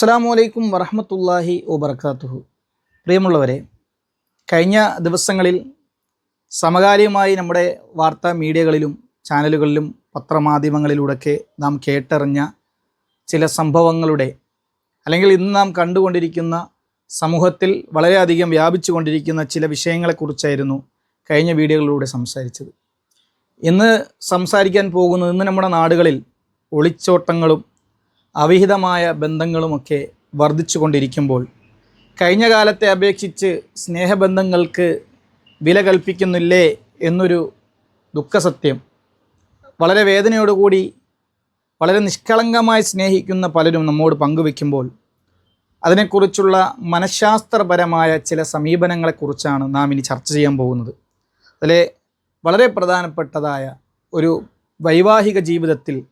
അസ്സാം വലൈക്കും വറഹമത്തല്ലാഹി വബർക്കാത്തുഹു പ്രിയമുള്ളവരെ കഴിഞ്ഞ ദിവസങ്ങളിൽ സമകാലികമായി നമ്മുടെ വാർത്താ മീഡിയകളിലും ചാനലുകളിലും പത്രമാധ്യമങ്ങളിലൂടെയൊക്കെ നാം കേട്ടറിഞ്ഞ ചില സംഭവങ്ങളുടെ അല്ലെങ്കിൽ ഇന്ന് നാം കണ്ടുകൊണ്ടിരിക്കുന്ന സമൂഹത്തിൽ വളരെയധികം വ്യാപിച്ചു കൊണ്ടിരിക്കുന്ന ചില വിഷയങ്ങളെക്കുറിച്ചായിരുന്നു കഴിഞ്ഞ വീഡിയോകളിലൂടെ സംസാരിച്ചത്. ഇന്ന് സംസാരിക്കാൻ പോകുന്നത് ഇന്ന് നമ്മുടെ നാടുകളിൽ ഒളിച്ചോട്ടങ്ങളും അവിഹിതമായ ബന്ധങ്ങളുമൊക്കെ വർദ്ധിച്ചു കൊണ്ടിരിക്കുമ്പോൾ കഴിഞ്ഞ കാലത്തെ അപേക്ഷിച്ച് സ്നേഹബന്ധങ്ങൾക്ക് വില കൽപ്പിക്കുന്നില്ലേ എന്നൊരു ദുഃഖസത്യം വളരെ വേദനയോടുകൂടി വളരെ നിഷ്കളങ്കമായി സ്നേഹിക്കുന്ന പലരും നമ്മോട് പങ്കുവെക്കുമ്പോൾ അതിനെക്കുറിച്ചുള്ള മനഃശാസ്ത്രപരമായ ചില സമീപനങ്ങളെക്കുറിച്ചാണ് നാം ഇനി ചർച്ച ചെയ്യാൻ പോകുന്നത്. അതിലെ വളരെ പ്രധാനപ്പെട്ടതായ ഒരു വൈവാഹിക ജീവിതത്തിൽ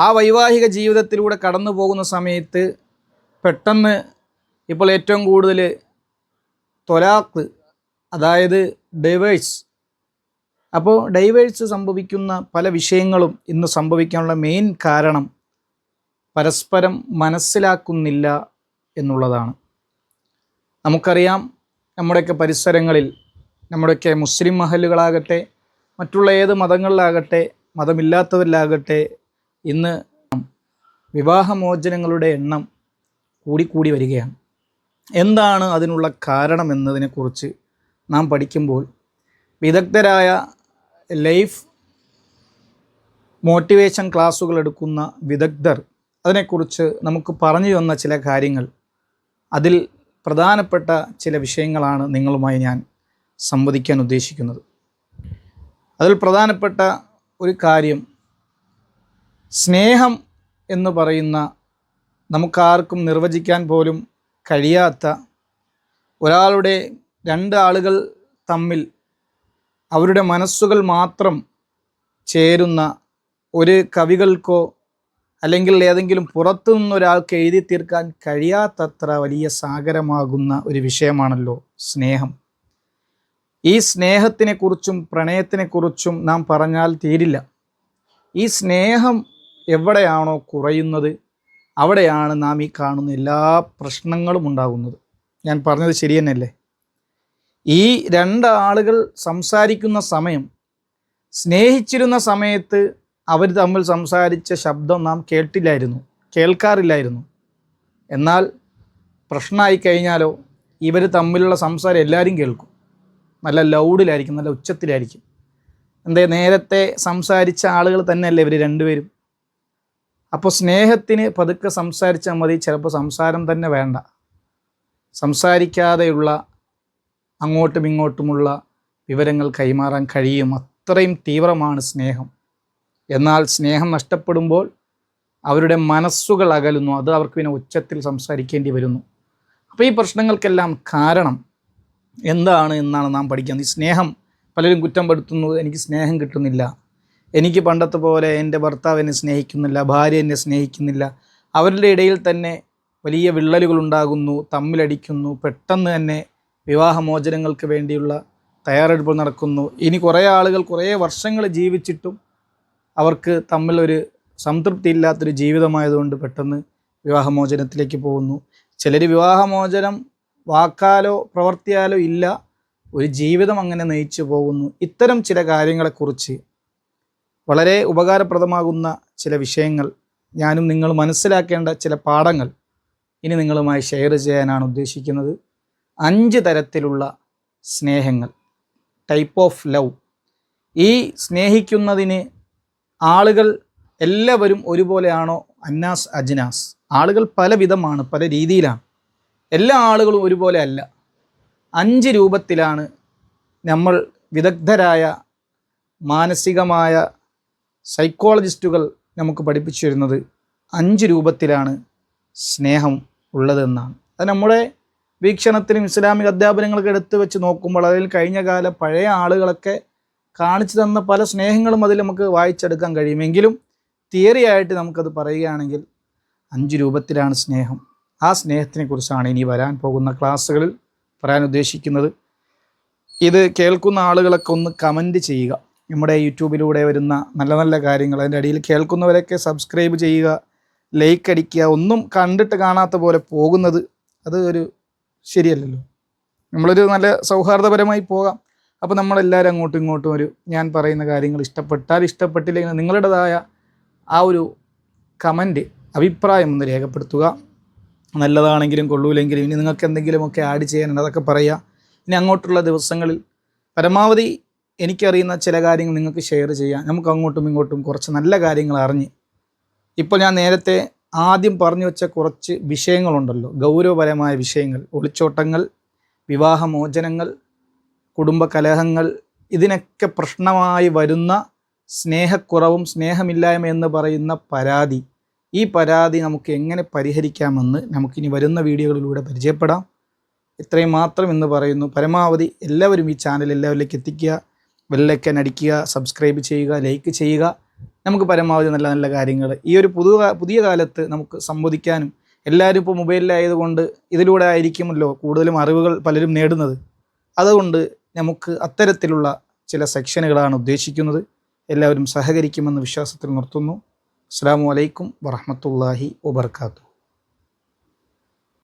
ആ വൈവാഹിക ജീവിതത്തിലൂടെ കടന്നു പോകുന്ന സമയത്ത് പെട്ടെന്ന് ഇപ്പോൾ ഏറ്റവും കൂടുതൽ തൊലാക്ക് അതായത് ഡൈവേഴ്സ് അപ്പോൾ ഡൈവേഴ്സ് സംഭവിക്കുന്ന പല വിഷയങ്ങളും ഇന്ന് സംഭവിക്കാനുള്ള മെയിൻ കാരണം പരസ്പരം മനസ്സിലാക്കുന്നില്ല എന്നുള്ളതാണ്. നമുക്കറിയാം നമ്മുടെയൊക്കെ പരിസരങ്ങളിൽ നമ്മുടെയൊക്കെ മുസ്ലിം മഹലുകളാകട്ടെ മറ്റുള്ള ഏത് മതങ്ങളിലാകട്ടെ മതമില്ലാത്തവരിലാകട്ടെ ഇന്ന് വിവാഹമോചനങ്ങളുടെ എണ്ണം കൂടിക്കൂടി വരികയാണ്. എന്താണ് അതിനുള്ള കാരണം എന്നതിനെക്കുറിച്ച് നാം പഠിക്കുമ്പോൾ വിദഗ്ധരായ ലൈഫ് മോട്ടിവേഷൻ ക്ലാസ്സുകൾ എടുക്കുന്ന വിദഗ്ധർ അതിനെക്കുറിച്ച് നമുക്ക് പറഞ്ഞു തന്ന ചില കാര്യങ്ങൾ അതിൽ പ്രധാനപ്പെട്ട ചില വിഷയങ്ങളാണ് നിങ്ങളുമായി ഞാൻ സംവദിക്കാൻ ഉദ്ദേശിക്കുന്നത്. അതിൽ പ്രധാനപ്പെട്ട ഒരു കാര്യം സ്നേഹം എന്ന് പറയുന്ന നമുക്കാർക്കും നിർവചിക്കാൻ പോലും കഴിയാത്ത ഒരാളുടെ രണ്ട് ആളുകൾ തമ്മിൽ അവരുടെ മനസ്സുകൾ മാത്രം ചേരുന്ന ഒരു കവികൾക്കോ അല്ലെങ്കിൽ ഏതെങ്കിലും പുറത്തു നിന്നൊരാൾക്ക് എഴുതി തീർക്കാൻ കഴിയാത്തത്ര വലിയ സാഗരമാകുന്ന ഒരു വിഷയമാണല്ലോ സ്നേഹം. ഈ സ്നേഹത്തിനെക്കുറിച്ചും പ്രണയത്തിനെക്കുറിച്ചും നാം പറഞ്ഞാൽ തീരില്ല. ഈ സ്നേഹം എവിടെയാണോ കുറയുന്നത് അവിടെയാണ് നാം ഈ കാണുന്ന എല്ലാ പ്രശ്നങ്ങളും ഉണ്ടാകുന്നത്. ഞാൻ പറഞ്ഞത് ശരി തന്നെയല്ലേ? ഈ രണ്ടാളുകൾ സംസാരിക്കുന്ന സമയം സ്നേഹിച്ചിരുന്ന സമയത്ത് അവർ തമ്മിൽ സംസാരിച്ച ശബ്ദം നാം കേട്ടില്ലായിരുന്നു കേൾക്കാറില്ലായിരുന്നു. എന്നാൽ പ്രശ്നമായി കഴിഞ്ഞാലോ ഇവർ തമ്മിലുള്ള സംസാരം എല്ലാവരും കേൾക്കും. നല്ല ലൗഡിലായിരിക്കും നല്ല ഉച്ചത്തിലായിരിക്കും. എന്തേ നേരത്തെ സംസാരിച്ച ആളുകൾ തന്നെയല്ലേ ഇവർ രണ്ടുപേരും? അപ്പോൾ സ്നേഹത്തിന് പതുക്കെ സംസാരിച്ചാൽ മതി ചിലപ്പോൾ സംസാരം തന്നെ വേണ്ട. സംസാരിക്കാതെയുള്ള അങ്ങോട്ടും ഇങ്ങോട്ടുമുള്ള വിവരങ്ങൾ കൈമാറാൻ കഴിയും. അത്രയും തീവ്രമാണ് സ്നേഹം. എന്നാൽ സ്നേഹം നഷ്ടപ്പെടുമ്പോൾ അവരുടെ മനസ്സുകൾ അകലുന്നു. അത് അവർക്ക് പിന്നെ ഉച്ചത്തിൽ സംസാരിക്കേണ്ടി വരുന്നു. അപ്പോൾ ഈ പ്രശ്നങ്ങൾക്കെല്ലാം കാരണം എന്താണ് എന്നാണ് നാം പഠിക്കുന്നത്. ഈ സ്നേഹം പലരും കുറ്റം പെടുത്തുന്നു. എനിക്ക് സ്നേഹം കിട്ടുന്നില്ല. എനിക്ക് പണ്ടത്തെ പോലെ എന്റെ ഭർത്താവ് എന്നെ സ്നേഹിക്കുന്നില്ല ഭാര്യ എന്നെ സ്നേഹിക്കുന്നില്ല. അവരുടെ ഇടയിൽ തന്നെ വലിയ വിള്ളലുകൾ ഉണ്ടാകുന്നു തമ്മിലടിക്കുന്നു പെട്ടെന്ന് തന്നെ വിവാഹമോചനങ്ങൾക്ക് വേണ്ടിയുള്ള തയ്യാറെടുപ്പ് നടക്കുന്നു. ഇനി കുറേ ആളുകൾ കുറേ വർഷങ്ങൾ ജീവിച്ചിട്ടും അവർക്ക് തമ്മിലൊരു സംതൃപ്തി ഇല്ലാത്തൊരു ജീവിതമായതുകൊണ്ട് പെട്ടെന്ന് വിവാഹമോചനത്തിലേക്ക് പോകുന്നു. ചിലർ വിവാഹമോചനം വാക്കാലോ പ്രവർത്തിയാലോ ഇല്ല ഒരു ജീവിതം അങ്ങനെ നയിച്ചു പോകുന്നു. ഇത്തരം ചില കാര്യങ്ങളെക്കുറിച്ച് വളരെ ഉപകാരപ്രദമാകുന്ന ചില വിഷയങ്ങൾ ഞാനും നിങ്ങൾ മനസ്സിലാക്കേണ്ട ചില പാഠങ്ങൾ ഇനി നിങ്ങളുമായി ഷെയർ ചെയ്യാനാണ് ഉദ്ദേശിക്കുന്നത്. അഞ്ച് തരത്തിലുള്ള സ്നേഹങ്ങൾ. ടൈപ്പ് ഓഫ് ലവ് ഈ സ്നേഹിക്കുന്നതിന് ആളുകൾ എല്ലാവരും ഒരുപോലെയാണോ? അന്നാസ് അജ്നാസ്. ആളുകൾ പല വിധമാണ് പല രീതിയിലാണ്. എല്ലാ ആളുകളും ഒരുപോലെ അല്ല. അഞ്ച് രൂപത്തിലാണ് നമ്മൾ വിദഗ്ധരായ മാനസികമായ സൈക്കോളജിസ്റ്റുകൾ നമുക്ക് പഠിപ്പിച്ചു തരുന്നത് അഞ്ച് രൂപത്തിലാണ് സ്നേഹം ഉള്ളതെന്നാണ്. അത് നമ്മുടെ വീക്ഷണത്തിനും ഇസ്ലാമിക അധ്യാപനങ്ങളൊക്കെ എടുത്തു വെച്ച് നോക്കുമ്പോൾ അതിൽ കഴിഞ്ഞ കാല പഴയ ആളുകളൊക്കെ കാണിച്ചു തന്ന പല സ്നേഹങ്ങളും അതിൽ നമുക്ക് വായിച്ചെടുക്കാൻ കഴിയുമെങ്കിലും തിയറി ആയിട്ട് നമുക്കത് പറയുകയാണെങ്കിൽ അഞ്ച് രൂപത്തിലാണ് സ്നേഹം. ആ സ്നേഹത്തിനെ കുറിച്ചാണ് ഇനി വരാൻ പോകുന്ന ക്ലാസ്സുകളിൽ പറയാൻ ഉദ്ദേശിക്കുന്നത്. ഇത് കേൾക്കുന്ന ആളുകളൊക്കെ ഒന്ന് കമന്റ് ചെയ്യുക. നമ്മുടെ യൂട്യൂബിലൂടെ വരുന്ന നല്ല നല്ല കാര്യങ്ങൾ അതിന്റെ അടിയിൽ കേൾക്കുന്നവരൊക്കെ സബ്സ്ക്രൈബ് ചെയ്യുക ലൈക്ക് അടിക്കുക ഒന്നും കണ്ടിട്ട് കാണാത്ത പോലെ പോകുന്നത് അത് ഒരു ശരിയല്ലല്ലോ. നമ്മളൊരു നല്ല സൗഹാർദ്ദപരമായി പോകാം. അപ്പോൾ നമ്മളെല്ലാവരും അങ്ങോട്ടും ഇങ്ങോട്ടും ഒരു ഞാൻ പറയുന്ന കാര്യങ്ങൾ ഇഷ്ടപ്പെട്ടാൽ ഇഷ്ടപ്പെട്ടില്ലെങ്കിൽ നിങ്ങളുടേതായ ആ ഒരു കമന്റ് അഭിപ്രായം ഒന്ന് രേഖപ്പെടുത്തുക. നല്ലതാണെങ്കിലും കൊള്ളൂലെങ്കിലും ഇനി നിങ്ങൾക്ക് എന്തെങ്കിലുമൊക്കെ ആഡ് ചെയ്യാനുണ്ട് അതൊക്കെ പറയുക ഇനി അങ്ങോട്ടുള്ള ദിവസങ്ങളിൽ പരമാവധി എനിക്കറിയുന്ന ചില കാര്യങ്ങൾ നിങ്ങൾക്ക് ഷെയർ ചെയ്യാം. നമുക്ക് അങ്ങോട്ടും ഇങ്ങോട്ടും കുറച്ച് നല്ല കാര്യങ്ങൾ അറിഞ്ഞ്. ഇപ്പോൾ ഞാൻ നേരത്തെ ആദ്യം പറഞ്ഞു വെച്ച കുറച്ച് വിഷയങ്ങളുണ്ടല്ലോ. ഗൗരവപരമായ വിഷയങ്ങൾ. ഒളിച്ചോട്ടങ്ങൾ വിവാഹമോചനങ്ങൾ കുടുംബ കലഹങ്ങൾ ഇതിനൊക്കെ പ്രശ്നമായി വരുന്ന സ്നേഹക്കുറവും സ്നേഹമില്ലായ്മ എന്ന് പറയുന്ന പരാതി. ഈ പരാതി നമുക്ക് എങ്ങനെ പരിഹരിക്കാമെന്ന് നമുക്കിനി വരുന്ന വീഡിയോകളിലൂടെ പരിചയപ്പെടാം. ഇത്രയും മാത്രം എന്ന് പറയുന്നു. പരമാവധി എല്ലാവരും ഈ ചാനൽ എല്ലാവരിലേക്ക് എത്തിക്കുക. ബെല്ലൈക്കൻ അടിക്കുക സബ്സ്ക്രൈബ് ചെയ്യുക ലൈക്ക് ചെയ്യുക. നമുക്ക് പരമാവധി നല്ല നല്ല കാര്യങ്ങൾ ഈ ഒരു പുതു പുതിയ കാലത്ത് നമുക്ക് സംവദിക്കാനും എല്ലാവരും ഇപ്പോൾ മൊബൈലിലായതുകൊണ്ട് ഇതിലൂടെ ആയിരിക്കുമല്ലോ കൂടുതലും അറിവുകൾ പലരും നേടുന്നത്. അതുകൊണ്ട് നമുക്ക് അത്തരത്തിലുള്ള ചില സെക്ഷനുകളാണ് ഉദ്ദേശിക്കുന്നത്. എല്ലാവരും സഹകരിക്കുമെന്ന് വിശ്വാസത്തിൽ നിർത്തുന്നു. അസ്സാം വലൈക്കും വറഹമത്തല്ലാഹി വബർക്കാത്തു.